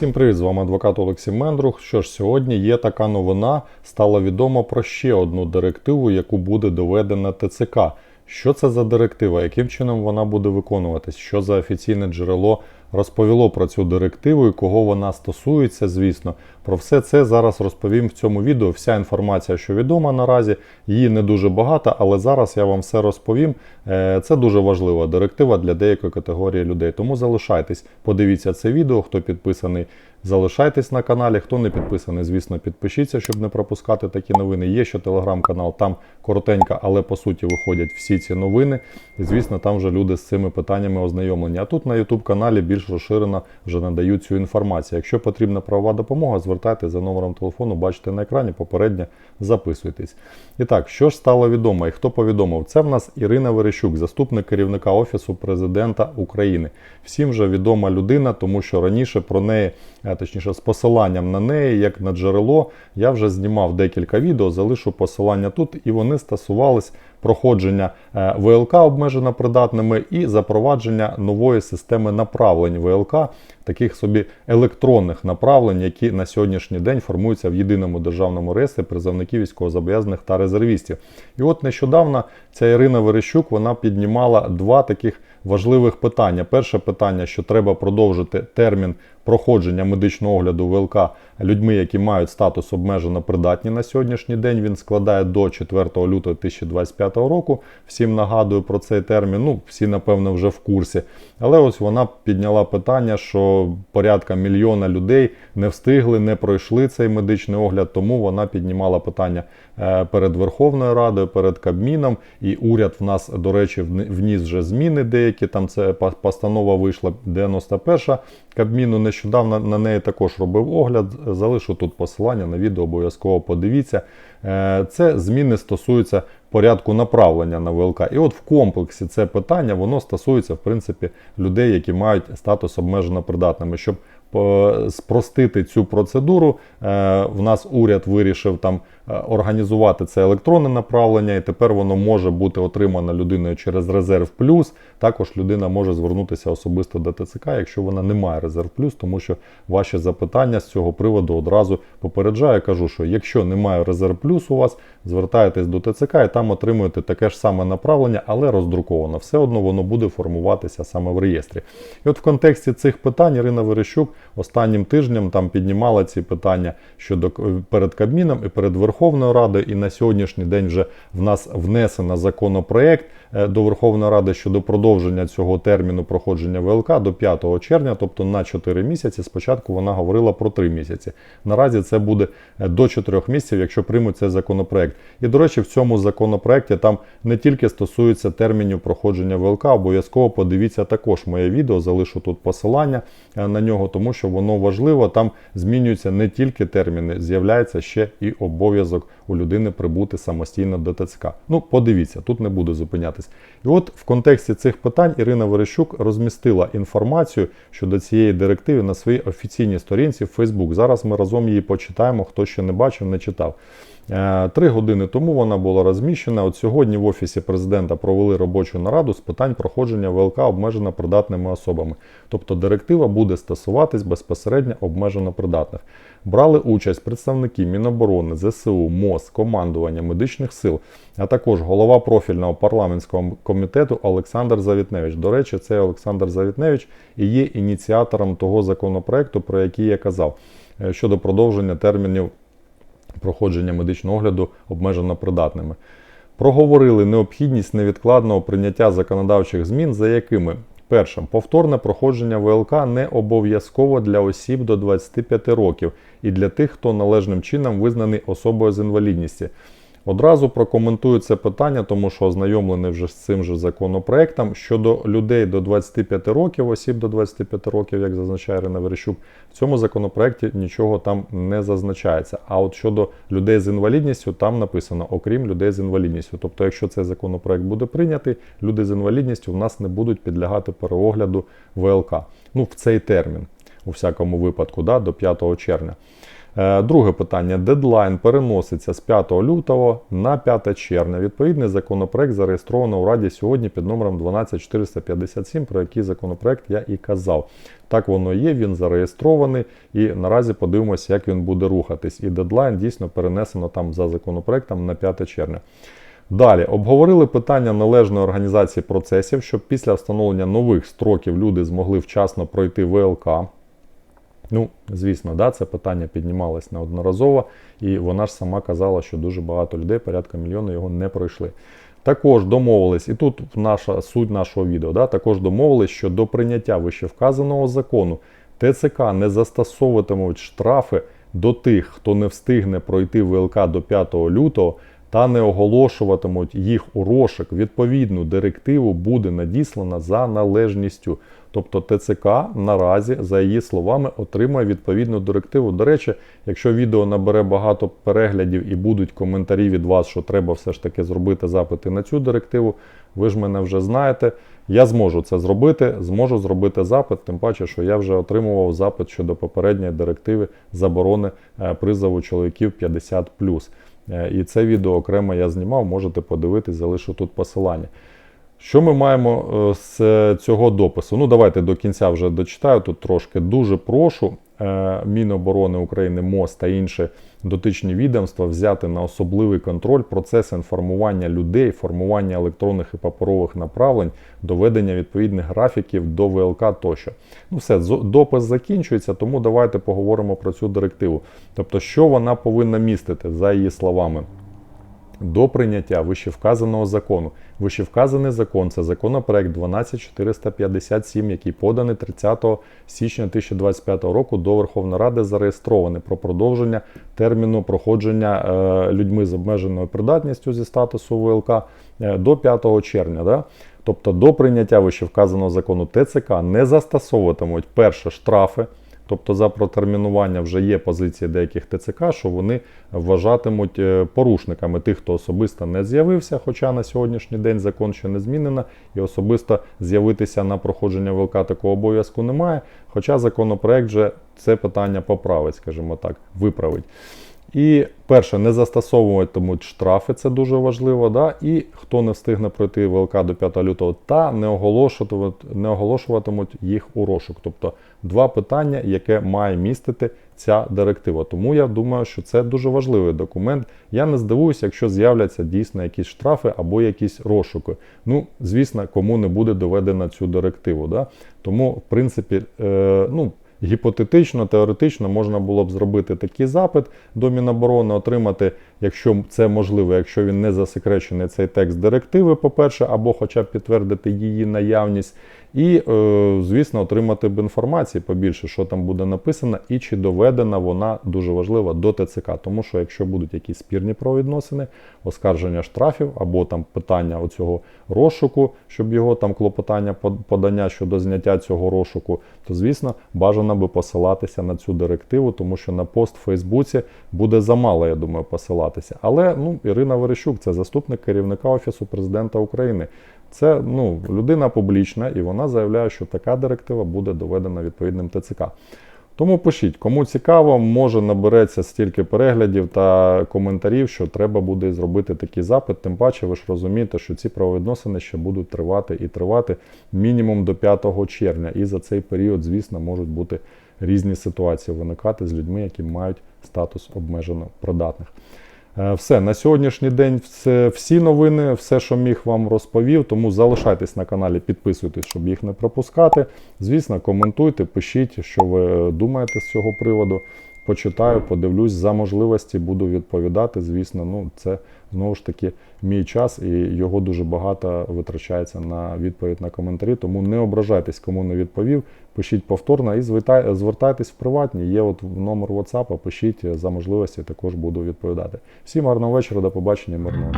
Всім привіт, з вами адвокат Олексій Мендрух. Що ж, сьогодні є така новина. Стало відомо про ще одну директиву, яку буде доведена ТЦК. Що це за директива? Яким чином вона буде виконуватись? Що за офіційне джерело розповіло про цю директиву і кого вона стосується, звісно. Про все це зараз розповім в цьому відео. Вся інформація, що відома наразі, її не дуже багато, але зараз я вам все розповім. Е, Це дуже важлива директива для деякої категорії людей. Тому залишайтесь, подивіться це відео, хто підписаний. Залишайтесь на каналі, хто не підписаний, звісно, підпишіться, щоб не пропускати такі новини. Є ще телеграм-канал, там коротенько, але по суті виходять всі ці новини. І звісно, там вже люди з цими питаннями ознайомлені. А тут на YouTube каналі більш розширено вже надають цю інформацію. Якщо потрібна правова допомога, звертайтеся за номером телефону, бачите на екрані, попередньо записуйтесь. І так, що ж стало відомо і хто повідомив? Це в нас Ірина Верещук, заступник керівника Офісу президента України. Всім вже відома людина, тому що раніше про неї, а, точніше, з посиланням на неї, як на джерело, я вже знімав декілька відео, залишу посилання тут, і вони стосувались проходження е, ВЛК обмежено придатними і запровадження нової системи направлень ВЛК, таких собі електронних направлень, які на сьогоднішній день формуються в єдиному державному реєстрі призовників військовозобов'язаних та резервістів. І от нещодавно ця Ірина Верещук вона піднімала два таких важливих питання. Перше питання, що треба продовжити термін проходження медичного огляду ВЛК людьми, які мають статус обмежено придатні на сьогоднішній день. Він складає до 4 лютого 2025 року. Всім нагадую про цей термін. Ну, всі, напевно, вже в курсі. Але ось вона підняла питання, що порядка мільйона людей не встигли, не пройшли цей медичний огляд. Тому вона піднімала питання е, перед Верховною Радою, перед Кабміном. І уряд в нас, до речі, вніс вже зміни деякі. Там це постанова вийшла 91 Кабміну. Нещодавно на неї також робив огляд. Залишу тут посилання на відео, обов'язково подивіться. Е, це зміни стосуються порядку направлення на ВЛК. І от в комплексі це питання воно стосується в принципі людей, які мають статус обмежено придатними. Щоб спростити цю процедуру, е, в нас уряд вирішив там е, організувати це електронне направлення, і тепер воно може бути отримано людиною через резерв плюс. Також людина може звернутися особисто до ТЦК, якщо вона не має резерв плюс, тому що ваші запитання з цього приводу одразу попереджаю. Кажу, що якщо немає резерв плюс у вас, звертаєтесь до ТЦК і там отримуєте таке ж саме направлення, але роздруковано. Все одно воно буде формуватися саме в реєстрі. І от в контексті цих питань Ірина Верещук останнім тижнем там піднімала ці питання щодо перед Кабміном і перед Верховною Радою. І на сьогоднішній день вже в нас внесено законопроект е, до Верховної Ради щодо продовження цього терміну проходження ВЛК до 5 червня, тобто на 4 місяці. Спочатку вона говорила про 3 місяці. Наразі це буде е, до 4 місяців, якщо приймуть цей законопроект. І, до речі, в цьому законопроекті там не тільки стосується термінів проходження ВЛК, обов'язково подивіться також моє відео, залишу тут посилання е, на нього, тому що воно важливо. Там змінюються не тільки терміни, з'являється ще і обов'язок у людини прибути самостійно до ТЦК. Ну, подивіться, тут не буду зупинятись. І от в контексті цих питань Ірина Верещук розмістила інформацію щодо цієї директиви на своїй офіційній сторінці в Facebook. Зараз ми разом її почитаємо, хто ще не бачив, не читав. Е, три години тому вона була розміщена. От сьогодні в Офісі президента провели робочу нараду з питань проходження ВЛК обмежено придатними особами. Тобто директива буде стосуватись безпосередньо обмежено придатних. Брали участь представники Міноборони, ЗСУ, МОЗ, командування медичних сил, а також голова профільного парламентського комітету Олександр Завітневич. До речі, цей Олександр Завітневич і є ініціатором того законопроекту, про який я казав, е, щодо продовження термінів проходження медичного огляду обмежено придатними. Проговорили необхідність невідкладного прийняття законодавчих змін, за якими першим повторне проходження ВЛК не обов'язково для осіб до 25 років і для тих, хто належним чином визнаний особою з інвалідністю. Одразу прокоментую це питання, тому що ознайомлений вже з цим же законопроектом. Щодо людей до 25 років, осіб до 25 років, як зазначає Ірина Верещук, в цьому законопроекті нічого там не зазначається. А от щодо людей з інвалідністю, там написано, окрім людей з інвалідністю. Тобто, якщо цей законопроект буде прийнятий, люди з інвалідністю в нас не будуть підлягати переогляду ВЛК. Ну, в цей термін, у всякому випадку, да, до 5 червня. Е, Друге питання. Дедлайн переноситься з 5 лютого на 5 червня. Відповідний законопроект зареєстровано у Раді сьогодні під номером 12457, про який законопроект я і казав. Так воно є, він зареєстрований, і наразі подивимося, як він буде рухатись. І дедлайн дійсно перенесено там за законопроектом на 5 червня. Далі обговорили питання належної організації процесів, щоб після встановлення нових строків люди змогли вчасно пройти ВЛК. Ну, звісно, да, це питання піднімалось неодноразово, і вона ж сама казала, що дуже багато людей, порядка мільйона, його не пройшли. Також домовились, і тут наша суть нашого відео, да, також домовились, що до прийняття вищевказаного закону ТЦК не застосовуватимуть штрафи до тих, хто не встигне пройти ВЛК до 5 лютого, та не оголошуватимуть їх у розшук. Відповідну директиву буде надіслана за належністю. Тобто ТЦК наразі, за її словами, отримає відповідну директиву. До речі, якщо відео набере багато переглядів і будуть коментарі від вас, що треба все ж таки зробити запити на цю директиву, ви ж мене вже знаєте. Я зможу це зробити, зможу зробити запит, тим паче, що я вже отримував запит щодо попередньої директиви заборони е, призову чоловіків 50. Е, І це відео окремо я знімав, можете подивитись, залишу тут посилання. Що ми маємо е, з цього допису? Ну, давайте до кінця вже дочитаю тут трошки. Дуже прошу Міноборони України, МОЗ та інші дотичні відомства взяти на особливий контроль процес інформування людей, формування електронних і паперових направлень, доведення відповідних графіків до ВЛК тощо. Ну все, допис закінчується, тому давайте поговоримо про цю директиву. Тобто, що вона повинна містити, за її словами до прийняття вищевказаного закону. Вищевказаний закон це законопроект 12457, який поданий 30 січня 2025 року до Верховної Ради, зареєстрований про продовження терміну проходження е, людьми з обмеженою придатністю зі статусу ВЛК е, до 5 червня. Да? Тобто до прийняття вищевказаного закону ТЦК не застосовуватимуть перше штрафи. Тобто за протермінування вже є позиції деяких ТЦК, що вони вважатимуть е, порушниками тих, хто особисто не з'явився, хоча на сьогоднішній день закон ще не змінено, і особисто з'явитися на проходження ВЛК такого обов'язку немає. Хоча законопроект вже це питання поправить, скажімо так, виправить. І перше, не застосовуватимуть штрафи, це дуже важливо. Да? І хто не встигне пройти ВЛК до 5 лютого, та не оголошуватимуть, не оголошуватимуть їх у розшук. Тобто два питання, яке має містити ця директива. Тому я думаю, що це дуже важливий документ. Я не здивуюся, якщо з'являться дійсно якісь штрафи або якісь розшуки. Ну, звісно, кому не буде доведена цю директиву. Да? Тому, в принципі, е, ну. Гіпотетично, теоретично можна було б зробити такий запит до Міноборони, отримати, якщо це можливо, якщо він не засекречений цей текст директиви, по-перше, або хоча б підтвердити її наявність, і, е, звісно, отримати б інформації побільше, що там буде написано, і чи доведена вона дуже важлива до ТЦК. Тому що якщо будуть якісь спірні правовідносини, оскарження штрафів або там питання оцього розшуку, щоб його там клопотання под- подання щодо зняття цього розшуку, то звісно бажано би посилатися на цю директиву, тому що на пост в Фейсбуці буде замало, я думаю, посилатися. Але ну, Ірина Верещук, це заступник керівника Офісу президента України. Це ну, людина публічна, і вона заявляє, що така директива буде доведена відповідним ТЦК. Тому пишіть, кому цікаво, може набереться стільки переглядів та коментарів, що треба буде зробити такий запит. Тим паче, ви ж розумієте, що ці правовідносини ще будуть тривати і тривати мінімум до 5 червня. І за цей період, звісно, можуть бути різні ситуації виникати з людьми, які мають статус обмежено придатних. Е, Все, на сьогоднішній день це всі новини, все, що міг вам розповів. Тому залишайтесь на каналі, підписуйтесь, щоб їх не пропускати. Звісно, коментуйте, пишіть, що ви думаєте з цього приводу. Почитаю, подивлюсь, за можливості буду відповідати. Звісно, ну це знову ж таки мій час, і його дуже багато витрачається на відповідь на коментарі. Тому не ображайтесь, кому не відповів. Пишіть повторно і звертайтесь в приватні. Є от номер WhatsApp, пишіть за можливості, також буду відповідати. Всім гарного вечора, до побачення, мирного.